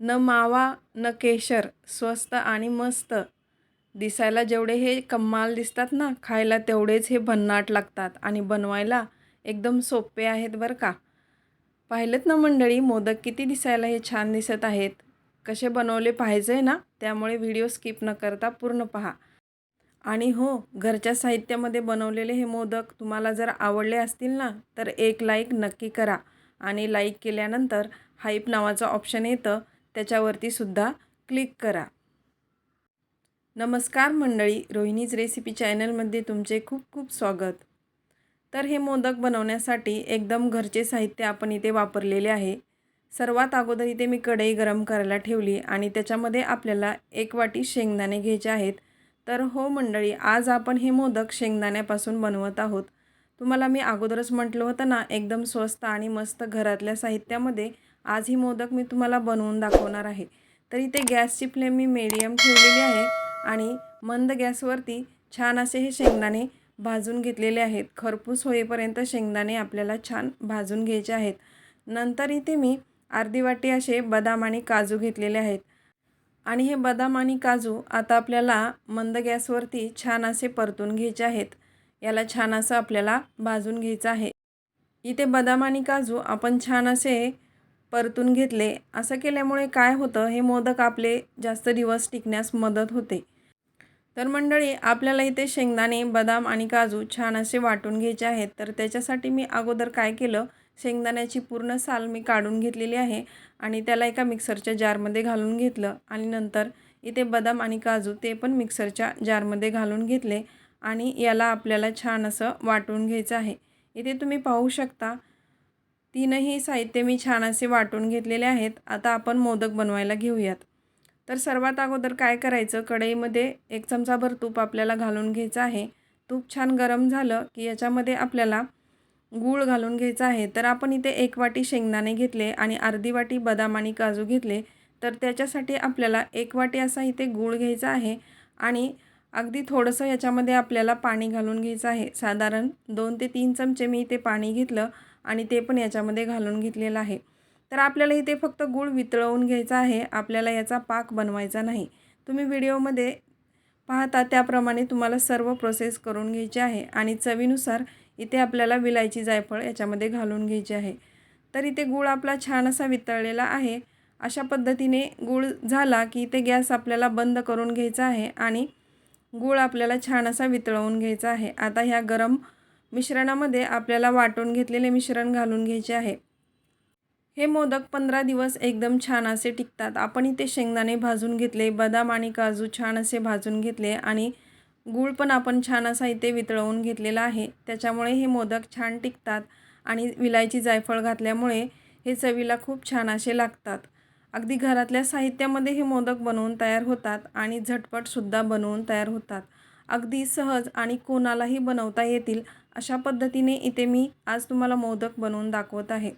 न मावा न केशर स्वस्त आणि मस्त. दिसायला जेवढे हे कमाल दिसतात ना खायला तेवढेच हे भन्नाट लागतात आणि बनवायला एकदम सोपे आहेत बरं का. पाहिलेत ना मंडळी मोदक किती दिसायला हे छान दिसत आहेत. कसे बनवले पाहिजे ना त्यामुळे व्हिडिओ स्किप न करता पूर्ण पहा. आणि हो घरच्या साहित्यामध्ये बनवलेले हे मोदक तुम्हाला जर आवडले असतील ना तर एक लाईक नक्की करा. आणि लाईक केल्यानंतर हाईप नावाचं ऑप्शन येतं. त्याच्यावरती सुद्धा क्लिक करा. नमस्कार मंडळी रोहिणीज रेसिपी चॅनलमध्ये तुमचे खूप खूप स्वागत. तर हे मोदक बनवण्यासाठी एकदम घरचे साहित्य आपण इथे वापरलेले आहे. सर्वात अगोदर इथे मी कढई गरम करायला ठेवली आणि त्याच्यामध्ये आपल्याला एक वाटी शेंगदाणे घ्यायचे आहेत. तर हो मंडळी आज आपण हे मोदक शेंगदाण्यापासून बनवत आहोत. तुम्हाला मी अगोदरच म्हटलं होतं ना एकदम स्वस्त आणि मस्त घरातल्या साहित्यामध्ये आज ही मोदक मी तुम्हाला बनवून दाखवणार आहे. तर इथे गॅसची फ्लेम मी मीडियम ठेवलेली आहे आणि मंद गॅसवरती छान असे हे शेंगदाणे भाजून घेतलेले आहेत. खरपूस होईपर्यंत शेंगदाणे आपल्याला छान भाजून घ्यायचे आहेत. नंतर इथे मी अर्धी वाटी असे बदाम आणि काजू घेतलेले आहेत. आणि हे बदाम आणि काजू आता आपल्याला मंद गॅसवरती छान असे परतून घ्यायचे आहेत. याला छान असं आपल्याला भाजून घ्यायचं आहे. इथे बदाम आणि काजू आपण छान असे परतून घेतले. असं केल्यामुळे काय होतं हे मोदक आपले जास्त दिवस टिकण्यास मदत होते. तर मंडळी आपल्याला इथे शेंगदाणे बदाम आणि काजू छान असे वाटून घ्यायचे आहेत. तर त्याच्यासाठी मी अगोदर काय केलं शेंगदाण्याची पूर्ण साल मी काढून घेतलेली आहे आणि त्याला एका मिक्सरच्या जारमध्ये घालून घेतलं आणि नंतर इथे बदाम आणि काजू ते पण मिक्सरच्या जारमध्ये घालून घेतले आणि याला आपल्याला छान असं वाटून घ्यायचं आहे. इथे तुम्ही पाहू शकता तीनही साहित्य मी छान असे वाटून घेतलेले आहेत. आता आपण मोदक बनवायला घेऊयात. तर सर्वात अगोदर काय करायचं? कढईमध्ये एक चमचाभर तूप आपल्याला घालून घ्यायचं आहे. तूप छान गरम झालं की याच्यामध्ये आपल्याला गूळ घालून घ्यायचा आहे. तर आपण इथे एक वाटी शेंगदाणे घेतले आणि अर्धी वाटी बदाम आणि काजू घेतले. तर त्याच्यासाठी आपल्याला एक वाटी असा इथे गूळ घ्यायचा आहे आणि अगदी थोडंसं याच्यामध्ये आपल्याला पाणी घालून घ्यायचं आहे. साधारण दोन ते तीन चमचे मी इथे पाणी घेतलं. आणि ते पण याच्यामध्ये घालून घेतलेलं आहे. तर आपल्याला इथे फक्त गूळ वितळवून घ्यायचा आहे. आपल्याला याचा पाक बनवायचा नाही. तुम्ही व्हिडिओमध्ये पाहता त्याप्रमाणे तुम्हाला सर्व प्रोसेस करून घ्यायची आहे आणि चवीनुसार इथे आपल्याला विलायची जायफळ याच्यामध्ये घालून घ्यायची आहे. तर इथे गूळ आपला छान असा वितळलेला आहे. अशा पद्धतीने गूळ झाला की इथे गॅस आपल्याला बंद करून घ्यायचा आहे आणि गूळ आपल्याला छान असा वितळवून घ्यायचा आहे. आता ह्या गरम मिश्रणामध्ये आपल्याला वाटून घेतलेले मिश्रण घालून घ्यायचे आहे. हे मोदक पंधरा दिवस एकदम छान असे टिकतात. आपण इथे शेंगदाणे भाजून घेतले बदाम आणि काजू छान असे भाजून घेतले आणि गूळ पण आपण छान असा इथे वितळवून घेतलेला आहे. त्याच्यामुळे हे मोदक छान टिकतात आणि विलायची जायफळ घातल्यामुळे हे चवीला खूप छान असे लागतात. अगदी घरातल्या साहित्यामध्ये हे मोदक बनवून तयार होतात आणि झटपटसुद्धा बनवून तयार होतात. अगदी सहज आणि कोणालाही बनवता येतील अशा पद्धतीने इथे मी आज तुम्हाला मोदक बनवून दाखवत आहे.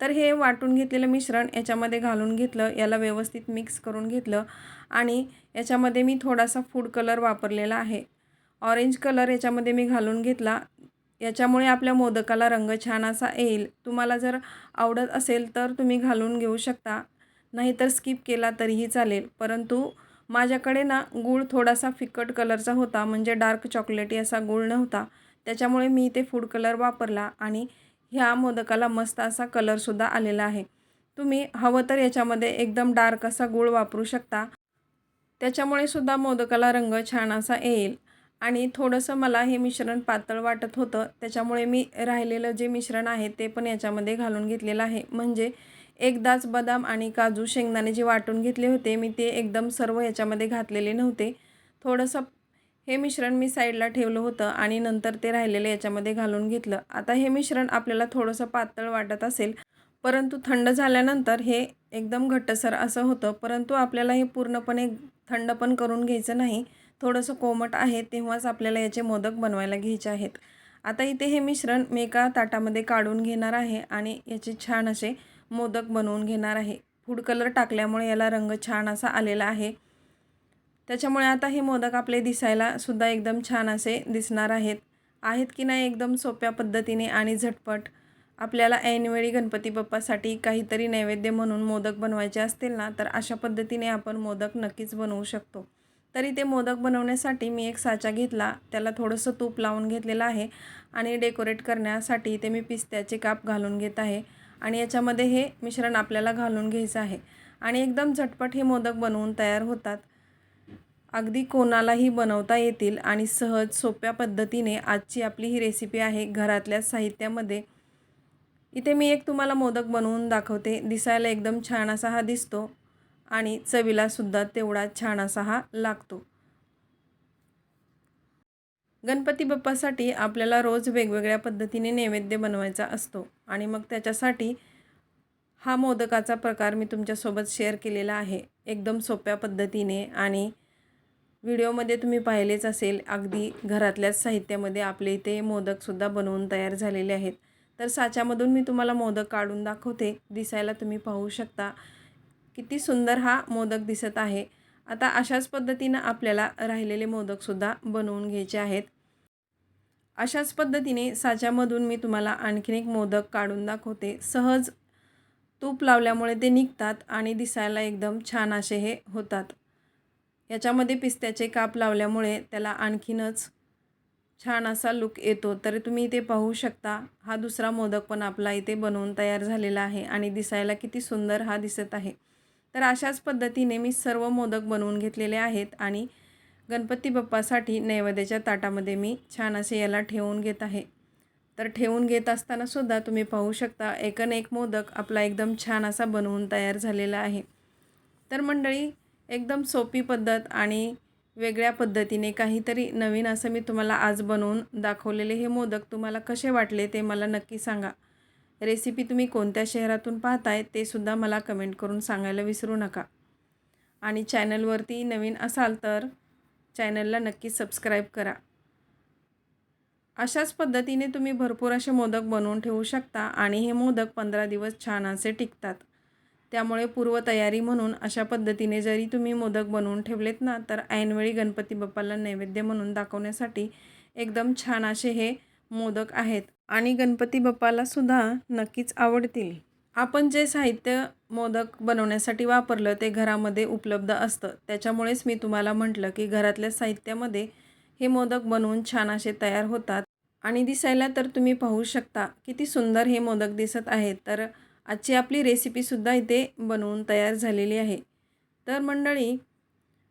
तर हे वाटून घेतलेलं मिश्रण याच्यामध्ये घालून घेतलं याला व्यवस्थित मिक्स करून घेतलं आणि याच्यामध्ये मी थोडासा फूड कलर वापरलेला आहे. ऑरेंज कलर याच्यामध्ये मी घालून घेतला. याच्यामुळे आपल्या मोदकाला रंग छान असा येईल. तुम्हाला जर आवडत असेल तर तुम्ही घालून घेऊ शकता. नाहीतर स्किप केला तरीही चालेल. परंतु माझ्याकडे ना गूळ थोडासा फिकट कलरचा होता म्हणजे डार्क चॉकलेटी असा गूळ नव्हता. त्याच्यामुळे मी इथे फूड कलर वापरला आणि ह्या मोदकाला मस्त असा कलरसुद्धा आलेला आहे. तुम्ही हवं तर याच्यामध्ये एकदम डार्क असा गूळ वापरू शकता. त्याच्यामुळे सुद्धा मोदकाला रंग छान असा येईल. आणि थोडंसं मला हे मिश्रण पातळ वाटत होतं. त्याच्यामुळे मी राहिलेलं जे मिश्रण आहे ते पण याच्यामध्ये घालून घेतलेलं आहे. म्हणजे एकदाच बदाम आणि काजू शेंगदाणे जे वाटून घेतले होते मी ते एकदम सर्व याच्यामध्ये घातलेले नव्हते. थोडंसं हे मिश्रण मी साईडला ठेवलं होतं आणि नंतर ते राहिलेलं याच्यामध्ये घालून घेतलं. आता हे मिश्रण आपल्याला थोडंसं पातळ वाटत असेल परंतु थंड झाल्यानंतर हे एकदम घट्टसर असं होतं. परंतु आपल्याला हे पूर्णपणे थंड पण करून घ्यायचं नाही. थोडंसं कोमट आहे तेव्हाच आपल्याला याचे मोदक बनवायला घ्यायचे आहेत. आता इथे हे मिश्रण मी एका ताटामध्ये काढून घेणार आहे आणि याचे छान असे मोदक बनवून घेणार आहे. फूड कलर टाकल्यामुळे याला रंग छान असा आलेला आहे. त्याच्यामुळे आता हे मोदक आपले दिसायला सुद्धा एकदम छान असे दिसणार आहेत. आहेत की नाही एकदम सोप्या पद्धतीने आणि झटपट. आपल्याला ऐनवेळी गणपती बाप्पासाठी काहीतरी नैवेद्य म्हणून मोदक बनवायचे असतील ना तर अशा पद्धतीने आपण मोदक नक्कीच बनवू शकतो. तरी ते मोदक बनवण्यासाठी मी एक साचा घेतला. त्याला थोडंसं तूप लावून घेतलेलं आहे आणि डेकोरेट करण्यासाठी ते मी पिस्त्याचे काप घालून घेत आहे. आणि याच्यामध्ये हे मिश्रण आपल्याला घालून घ्यायचं आहे. आणि एकदम झटपट हे मोदक बनवून तयार होतात. अगदी कोणालाही बनवता येतील आणि सहज सोप्या पद्धतीने आजची आपली ही रेसिपी आहे घरातल्या साहित्यामध्ये. इथे मी एक तुम्हाला मोदक बनवून दाखवते. दिसायला एकदम छान असा हा दिसतो आणि चवीलासुद्धा तेवढा छान असा हा लागतो. गणपती बाप्पासाठी आपल्याला रोज वेगवेगळ्या पद्धतीने नैवेद्य बनवायचा असतो आणि मग त्याच्यासाठी हा मोदकाचा प्रकार मी तुमच्यासोबत शेअर केलेला आहे. एकदम सोप्या पद्धतीने आणि व्हिडिओमध्ये तुम्ही पाहिलेच असेल अगदी घरातल्याच साहित्यामध्ये आपले इथे मोदकसुद्धा बनवून तयार झालेले आहेत. तर साच्यामधून मी तुम्हाला मोदक काढून दाखवते दिसायला तुम्ही पाहू शकता. किती सुंदर हा मोदक दिसत आहे. आता अशाच पद्धतीनं आपल्याला राहिलेले मोदकसुद्धा बनवून घ्यायचे आहेत. अशाच पद्धतीने साच्यामधून मी तुम्हाला आणखीन एक मोदक काढून दाखवते. सहज तूप लावल्यामुळे ते निघतात आणि दिसायला एकदम छान असे हे होतात. याच्यामध्ये पिस्त्याचे काप लावल्यामुळे त्याला आणखीनच छान असा लुक येतो. तर तुम्ही इथे पाहू शकता हा दुसरा मोदक पण आपला इथे बनवून तयार झालेला आहे आणि दिसायला किती सुंदर हा दिसत आहे. तर अशाच पद्धतीने मी सर्व मोदक बनवून घेतलेले आहेत आणि गणपती बाप्पासाठी नैवेद्याच्या ताटामध्ये मी छान असे याला ठेवून घेत आहे. तर ठेवून घेत असतानासुद्धा तुम्ही पाहू शकता एकन एक मोदक आपला एकदम छान असा बनवून तयार झालेला आहे. तर मंडळी एकदम सोपी पद्धत आणि वेगळ्या पद्धतीने काहीतरी नवीन असं मी तुम्हाला आज बनवून दाखवलेले हे मोदक तुम्हाला कसे वाटले ते मला नक्की सांगा. रेसिपी तुम्ही कोणत्या शहरातून पाहताय ते सुद्धा मला कमेंट करून सांगायला विसरू नका. आणि चॅनलवरती नवीन असाल तर चॅनलला नक्की सबस्क्राईब करा. अशाच पद्धतीने तुम्ही भरपूर असे मोदक बनवून ठेवू शकता आणि हे मोदक पंधरा दिवस छान असे टिकतात. त्यामुळे पूर्वतयारी म्हणून अशा पद्धतीने जरी तुम्ही मोदक बनवून ठेवलेत ना तर ऐनवेळी गणपती बाप्पाला नैवेद्य म्हणून दाखवण्यासाठी एकदम छान असे हे मोदक आहेत आणि गणपती बाप्पाला सुद्धा नक्कीच आवडतील. आपण जे साहित्य मोदक बनवण्यासाठी वापरलं ते घरामध्ये उपलब्ध असतं. त्याच्यामुळेच मी तुम्हाला म्हटलं की घरातल्या साहित्यामध्ये हे मोदक बनवून छान असे तयार होतात. आणि दिसायला तर तुम्ही पाहू शकता किती सुंदर हे मोदक दिसत आहेत. तर आजची आपली रेसिपीसुद्धा इथे बनवून तयार झालेली आहे. तर मंडळी